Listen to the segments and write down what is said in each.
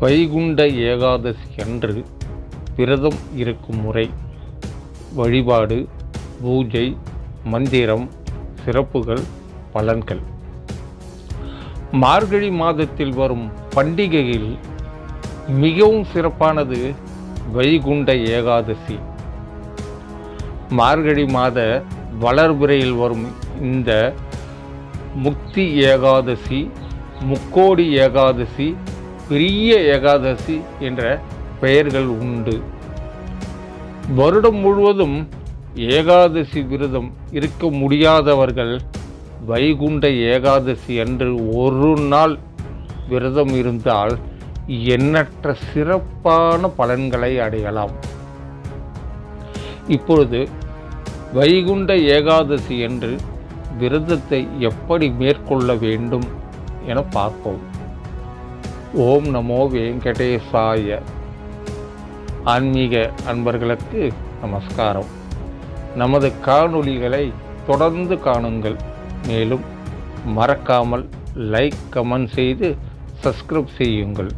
வைகுண்ட ஏகாதசி அன்று விரதம் இருக்கும் முறை வழிபாடு பூஜை மந்திரம் சிறப்புகள் பலன்கள். மார்கழி மாதத்தில் வரும் பண்டிகையில் மிகவும் சிறப்பானது வைகுண்ட ஏகாதசி. மார்கழி மாத வளர்பிறையில் வரும் இந்த முக்தி ஏகாதசி முக்கோடி ஏகாதசி பெரிய ஏகாதசி என்ற பெயர்கள் உண்டு. வருடம் முழுவதும் ஏகாதசி விரதம் இருக்க முடியாதவர்கள் வைகுண்ட ஏகாதசி அன்று ஒரு நாள் விரதம் இருந்தால் எண்ணற்ற சிறப்பான பலன்களை அடையலாம். இப்பொழுது வைகுண்ட ஏகாதசி என்று விரதத்தை எப்படி மேற்கொள்ள வேண்டும் என பார்ப்போம். ஓம் நமோ வெங்கடேசாய ஆன்மீக அன்பர்களுக்கு நமஸ்காரம். நமது காணொளிகளை தொடர்ந்து காணுங்கள். மேலும் மறக்காமல் லைக் கமெண்ட் செய்து சப்ஸ்கிரைப் செய்யுங்கள்.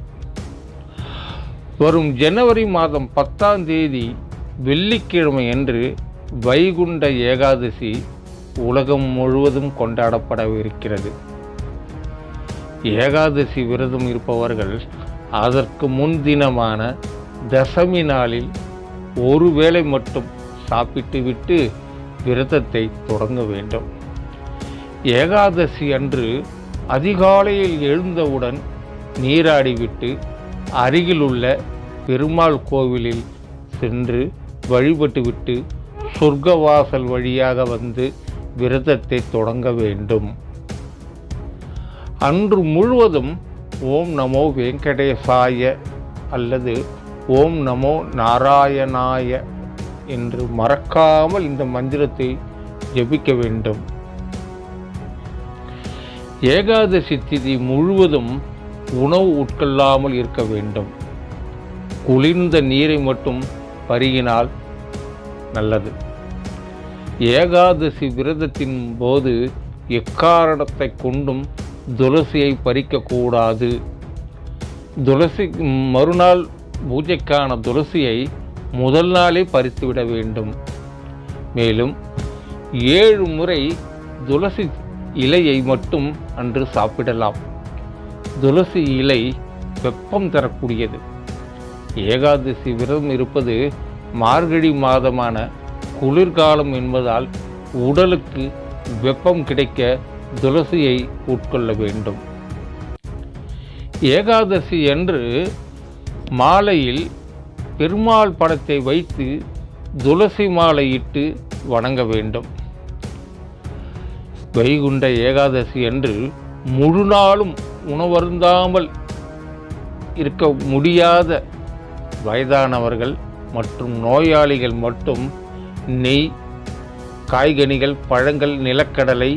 வரும் ஜனவரி மாதம் பத்தாம் தேதி வெள்ளிக்கிழமை அன்று வைகுண்ட ஏகாதசி உலகம் முழுவதும் கொண்டாடப்படவிருக்கிறது. ஏகாதசி விரதம் இருப்பவர்கள் அதற்கு முன்தினமான தசமி நாளில் ஒரு வேளை மட்டும் சாப்பிட்டு விட்டு விரதத்தை தொடங்க வேண்டும். ஏகாதசி அன்று அதிகாலையில் எழுந்தவுடன் நீராடிவிட்டு அருகிலுள்ள பெருமாள் கோவிலில் சென்று வழிபட்டுவிட்டு சொர்க்கவாசல் வழியாக வந்து விரதத்தை தொடங்க வேண்டும். அன்று முழுவதும் ஓம் நமோ வெங்கடேசாய அல்லது ஓம் நமோ நாராயணாய என்று மறக்காமல் இந்த மந்திரத்தை ஜபிக்க வேண்டும். ஏகாதசி திதி முழுவதும் உணவு உட்கொள்ளாமல் இருக்க வேண்டும். குளிர்ந்த நீரை மட்டும் பருகினால் நல்லது. ஏகாதசி விரதத்தின் போது எக்காரணத்தை கொண்டும் துளசியை பறிக்கக்கூடாது. துளசி மறுநாள் பூஜைக்கான துளசியை முதல் நாளே பறித்துவிட வேண்டும். மேலும் ஏழு முறை துளசி இலையை மட்டும் அன்று சாப்பிடலாம். துளசி இலை வெப்பம் தரக்கூடியது. ஏகாதசி விரதம் இருப்பது மார்கழி மாதமான குளிர்காலம் என்பதால் உடலுக்கு வெப்பம் கிடைக்க துளசியை உட்கொள்ள வேண்டும். ஏகாதசி அன்று மாலையில் பெருமாள் படத்தை வைத்து துளசி மாலையிட்டு வணங்க வேண்டும். வைகுண்ட ஏகாதசி அன்று முழு நாளும் உணவருந்தாமல் இருக்க முடியாத வயதானவர்கள் மற்றும் நோயாளிகள் மட்டும் நெய் காய்கனிகள் பழங்கள் நிலக்கடலை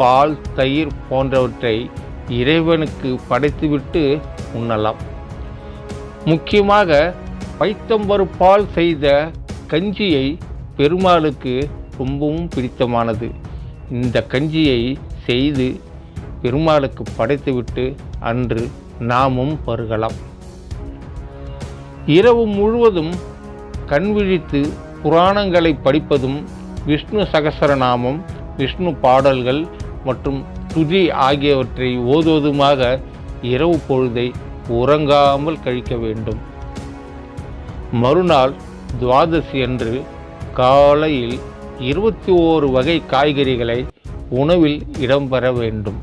பால் தயிர் போன்றவற்றை இறைவனுக்கு படைத்துவிட்டு உண்ணலாம். முக்கியமாக பைத்தம்பருப்பால் செய்த கஞ்சியை பெருமாளுக்கு ரொம்பவும் பிடித்தமானது. இந்த கஞ்சியை செய்து பெருமாளுக்கு படைத்துவிட்டு அன்று நாமும் பருகலாம் இரவு முழுவதும் கண் விழித்து புராணங்களை படிப்பதும் விஷ்ணு சகசரநாமம் விஷ்ணு பாடல்கள் மற்றும் துதி ஆகியவற்றை ஓதுவதுமாக இரவு பொழுதை உறங்காமல் கழிக்க வேண்டும். மறுநாள் துவாதசி அன்று காலையில் இருபத்தி ஓரு வகை காய்கறிகளை உணவில் இடம்பெற வேண்டும்.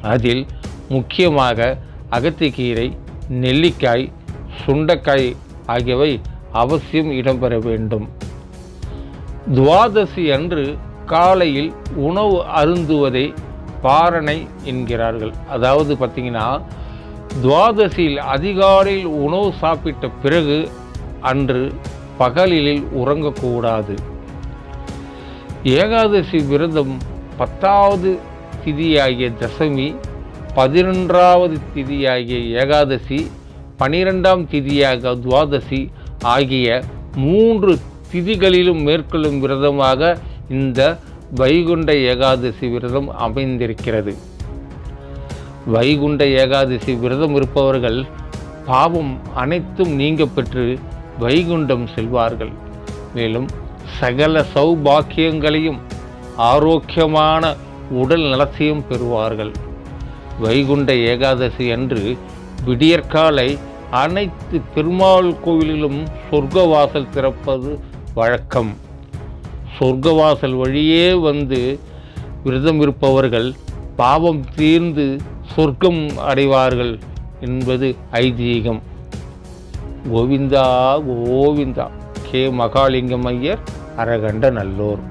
அதில் முக்கியமாக அகத்திக்கீரை நெல்லிக்காய் சுண்டைக்காய் ஆகியவை அவசியம் இடம்பெற வேண்டும். துவாதசி அன்று காலையில் உணவு அருந்துவதை பாரணை என்கிறார்கள். அதாவது பார்த்தீங்கன்னா துவாதசியில் அதிகாலையில் உணவு சாப்பிட்ட பிறகு அன்று பகலில் உறங்கக்கூடாது. ஏகாதசி விரதம் பத்தாவது திதியாகிய தசமி பதினொன்றாவது திதியாகிய ஏகாதசி பனிரெண்டாம் திதியாக துவாதசி ஆகிய மூன்று திதிகளிலும் மேற்கொள்ளும் விரதமாக இந்த வைகுண்ட ஏகாதசி விரதம் அமைந்திருக்கிறது. வைகுண்ட ஏகாதசி விரதம் இருப்பவர்கள் பாவம் அனைத்தும் நீங்க பெற்று வைகுண்டம் செல்வார்கள். மேலும் சகல சௌபாக்கியங்களையும் ஆரோக்கியமான உடல் நலத்தையும் பெறுவார்கள். வைகுண்ட ஏகாதசி அன்று விடியற்காலை அனைத்து பெருமாள் கோவிலிலும் சொர்க்கவாசல் திறப்பது வழக்கம். சொர்க்கவாசல் வழியே வந்து விரதம் இருப்பவர்கள் பாவம் தீர்ந்து சொர்க்கம் அடைவார்கள் என்பது ஐதீகம். கோவிந்தா கோவிந்தா. கே மகாலிங்கம் ஐயர் அரகண்ட நல்லோர்.